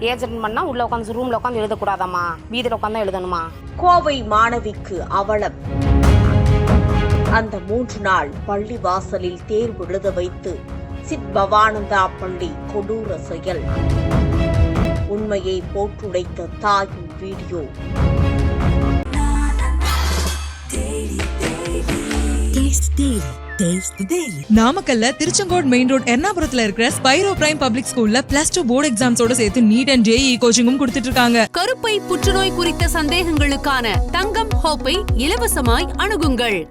Agent பண்ணால் உள்ளே உட்காந்து ரூமில் உட்காந்து எழுதக்கூடாதாம்மா? வீதியில் உட்காந்து எழுதணுமா? கோவை மாணவிக்கு அவலம். அந்த மூன்று நாள் பள்ளி வாசலில் தேர்வு எழுத வைத்து சித் பவானந்தா பள்ளி கொடூர செயல். உண்மையை போட்டுடைத்த தாயின் வீடியோ. நாமக்கல்ல திருச்செங்கோடு மெயின் ரோட் எர்ணாபுரத்துல இருக்கிற ஸ்பைரோ பிரைம் பப்ளிக் ஸ்கூல்ல பிளஸ் டூ போர்டு எக்ஸாம்ஸோட சேர்த்து நீட் அண்ட் ஜேஇ கோச்சிங்கும் கொடுத்துட்டு இருக்காங்க. கருப்பை புற்றுநோய் குறித்த சந்தேகங்களுக்கான தங்கம் ஹோப்பை இலவசமாய் அணுகுங்கள்.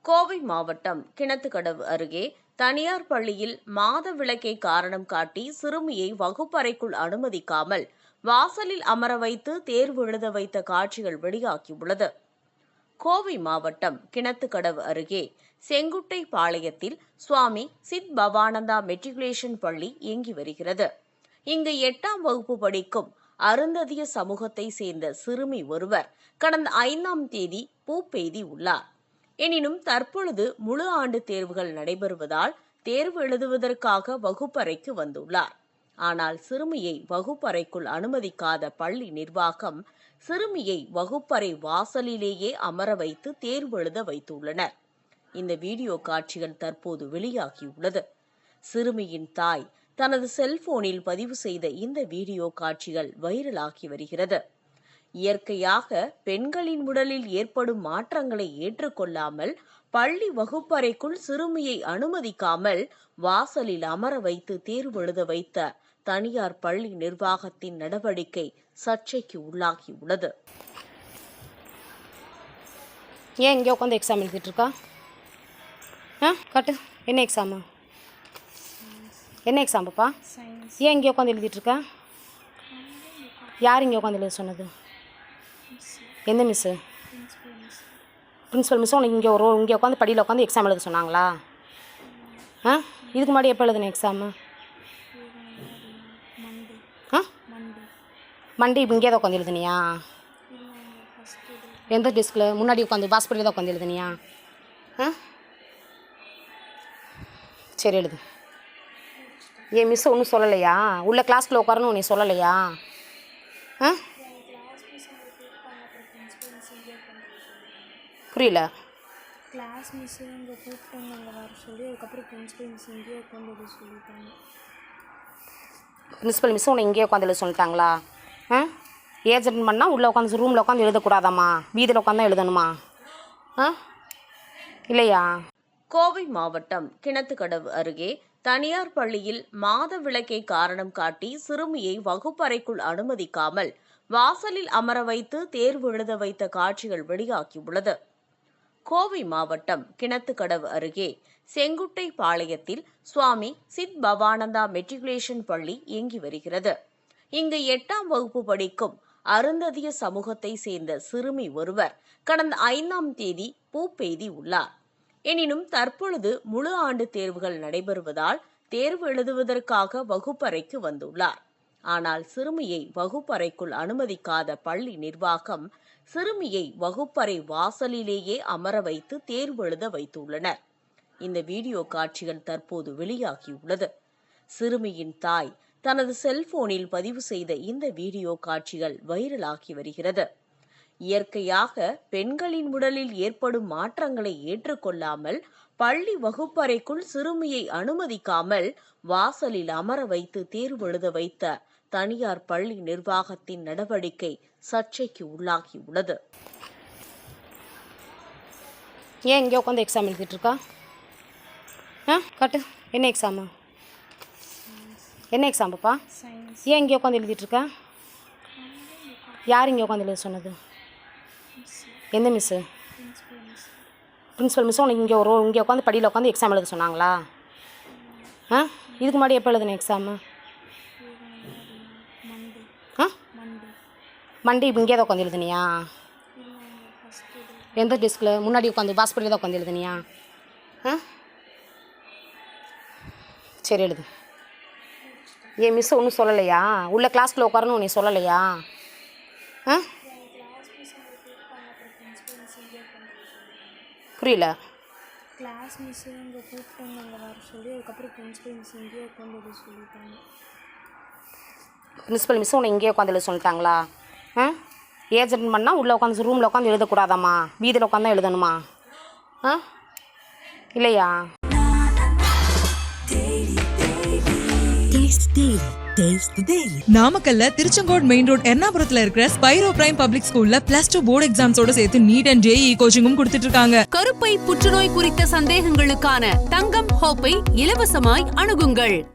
கோவை மாவட்டம் கிணத்துக்கடவு அருகே தனியார் பள்ளியில் மாத விளக்கை காரணம் காட்டி சிறுமியை வகுப்பறைக்குள் அனுமதிக்காமல் வாசலில் அமர வைத்து தேர்வு எழுத வைத்த காட்சிகள் வெளியாகியுள்ளது. கோவை மாவட்டம் கிணத்துக்கடவு அருகே செங்குட்டை பாளையத்தில் சுவாமி சித் பவானந்தா மெட்ரிகுலேஷன் பள்ளி இயங்கி வருகிறது. இங்கு எட்டாம் வகுப்பு படிக்கும் அருந்ததிய சமூகத்தை சேர்ந்த சிறுமி ஒருவர் கடந்த ஐந்தாம் தேதி பூப்பெய்தி உள்ளார். எனினும் தற்பொழுது முழு ஆண்டு தேர்வுகள் நடைபெறுவதால் தேர்வு எழுதுவதற்காக வகுப்பறைக்கு வந்துள்ளார். ஆனால் சிறுமியை வகுப்பறைக்குள் அனுமதிக்காத பள்ளி நிர்வாகம் சிறுமியை வகுப்பறை வாசலிலேயே அமர வைத்து தேர்வு எழுத வைத்துள்ளனர். இந்த வீடியோ காட்சிகள் தற்போது வெளியாகியுள்ளது. சிறுமியின் தாய் தனது செல்போனில் பதிவு செய்த இந்த வீடியோ காட்சிகள் வைரலாகி வருகிறது. இயற்கையாக பெண்களின் உடலில் ஏற்படும் மாற்றங்களை ஏற்றுக்கொள்ளாமல் பள்ளி வகுப்பறைக்குள் சிறுமியை அனுமதிக்காமல் வாசலில் அமர வைத்து தேர்வு எழுத வைத்த தனியார் பள்ளி நிர்வாகத்தின் நடவடிக்கை சர்ச்சைக்கு உள்ளாகியுள்ளது. ஏன் இங்கே உட்காந்து எக்ஸாம் எழுதிட்டு இருக்கா? ஆ காட்டு. என்ன எக்ஸாமு என்ன எக்ஸாம் பாப்பா ஏன் இங்கே உட்காந்து எழுதிட்டு இருக்கா? யார் இங்கே உட்காந்து எழுத சொன்னது? எந்த மிஸ்ஸு பிரின்ஸிபல் மிஸ் உனக்கு இங்கே ஒரு இங்கே உட்காந்து படியில் உட்காந்து எக்ஸாம் எழுத சொன்னாங்களா? ஆ? இதுக்கு முன்னாடி எப்போ எழுதுன எக்ஸாமு ஆ? மண்டே இப்போ இங்கே தான் உட்காந்து எழுதுனியா? எந்த டெஸ்கில் முன்னாடி உட்காந்து ஹாஸ்பிட்டலில் தான் உட்காந்து எழுதுனியா? ஆ? சரி எழுது. ஏன் மிஸ் ஒன்றும் சொல்லலையா? உள்ள கிளாஸ்க்குள்ளே உட்காரணும் உன்னை சொல்லலையா? ஆ? புரியல. கிளாஸ் மிஸ் இங்கே கூப்பிட்டாங்க வர சொல்லி அதுக்கப்புறம் பிரின்சிபல் மிஸ் இங்கேயே உட்காந்து சொல்லிட்டாங்க. பிரின்ஸிபல் மிஸ் உன்னை இங்கேயே உட்காந்து எழுத சொல்லிட்டாங்களா? ஆ? ஏஜென்ட் பண்ணால் உள்ளே உட்காந்து ரூமில் உட்காந்து எழுதக்கூடாதாம்மா? வீதியில் உட்காந்து எழுதணுமா? ஆ? இல்லையா? கோவை மாவட்டம் கிணத்துக்கடவு அருகே தனியார் பள்ளியில் மாத விளக்கை காரணம் காட்டி சிறுமியை வகுப்பறைக்குள் அனுமதிக்காமல் வாசலில் அமர வைத்து தேர்வு எழுத வைத்த காட்சிகள் வெளியாகியுள்ளது. கோவை மாவட்டம் கிணத்துக்கடவு அருகே செங்குட்டை பாளையத்தில் சுவாமி சித் பவானந்தா மெட்ரிகுலேஷன் பள்ளி இயங்கி வருகிறது. இங்கு எட்டாம் வகுப்பு படிக்கும் அருந்ததிய சமூகத்தை சேர்ந்த சிறுமி ஒருவர் கடந்த ஐந்தாம் தேதி பூப்பெய்தி உள்ளார். எனினும் தற்பொழுது முழு ஆண்டு தேர்வுகள் நடைபெறுவதால் தேர்வு எழுதுவதற்காக வகுப்பறைக்கு வந்துள்ளார். ஆனால் சிறுமியை வகுப்பறைக்குள் அனுமதிக்காத பள்ளி நிர்வாகம் சிறுமியை வகுப்பறை வாசலிலேயே அமர வைத்து தேர்வு எழுத வைத்துள்ளனர். இந்த வீடியோ காட்சிகள் தற்போது வெளியாகியுள்ளது. சிறுமியின் தாய் தனது செல்போனில் பதிவு செய்த இந்த வீடியோ காட்சிகள் வைரலாகி வருகிறது. இயற்கையாக பெண்களின் உடலில் ஏற்படும் மாற்றங்களை ஏற்றுக்கொள்ளாமல் பள்ளி வகுப்பறைக்குள் சிறுமியை அனுமதிக்காமல் வாசலில் அமர வைத்து தேர்வு எழுத வைத்த தனியார் பள்ளி நிர்வாகத்தின் நடவடிக்கை சர்ச்சைக்கு உள்ளாகியுள்ளது. ஏன் இங்கே உட்காந்து எக்ஸாம் எழுதிட்டு இருக்கா? ஆ காட்டு. என்ன எக்ஸாமு என்ன எக்ஸாம் பாப்பா சயின்ஸ் ஏன் இங்கே உட்காந்து எழுதிட்டு இருக்கா? யார் இங்கே உட்காந்து எழுத சொன்னது? எந்த மிஸ்ஸு பிரின்ஸிபல் மிஸ் உனக்கு இங்கே ஒரு இங்கே உட்காந்து படியில் உட்காந்து எக்ஸாம் எழுத சொன்னாங்களா? ஆ? இதுக்கு முன்னாடி எப்போ எழுதுன எக்ஸாமு மண்டே. இங்கே தான் உட்காந்து எழுதுனியா எந்த டெஸ்கில் முன்னாடி உட்காந்து வாஸ்பரியில் தான் உட்காந்து எழுதுனியா ஆ சரி எழுது. ஏன் மிஸ் ஒன்றும் சொல்லலையா? உள்ள கிளாஸ்க்குள்ள உட்காரணும் நீ சொல்லலையா? ஆ புரியல. கிளாஸ் மிஸ் இங்கே கூப்பிட்டாங்க வர சொல்லி அதுக்கப்புறம் பிரின்சிபல் மிஸ் இங்கேயே உட்காந்து சொல்லிட்டாங்க. பிரின்ஸிபல் மிஸ் உன்னை இங்கேயே உட்காந்து எழுத சொல்லிட்டாங்களா? ஆ? ஏஜென்ட் பண்ணால் உள்ளே உட்காந்து ரூமில் உட்காந்து எழுதக்கூடாதாம்மா? வீதியில் உட்காந்து தான் எழுதணுமா? ஆ? இல்லையா? நாமக்கல்ல திருச்செங்கோடு மெயின் ரோட் எர்ணாபுரத்துல இருக்கிற ஸ்பைரோ பிரைம் பப்ளிக் ஸ்கூல்ல பிளஸ் டூ போர்டு எக்ஸாம்ஸோட சேர்த்து நீட் அண்ட் ஜேஇ கோச்சிங்கும் கொடுத்துட்டு இருக்காங்க. கருப்பை புற்றுநோய் குறித்த சந்தேகங்களுக்கான தங்கம் ஹோப்பை இலவசமாய் அணுகுங்கள்.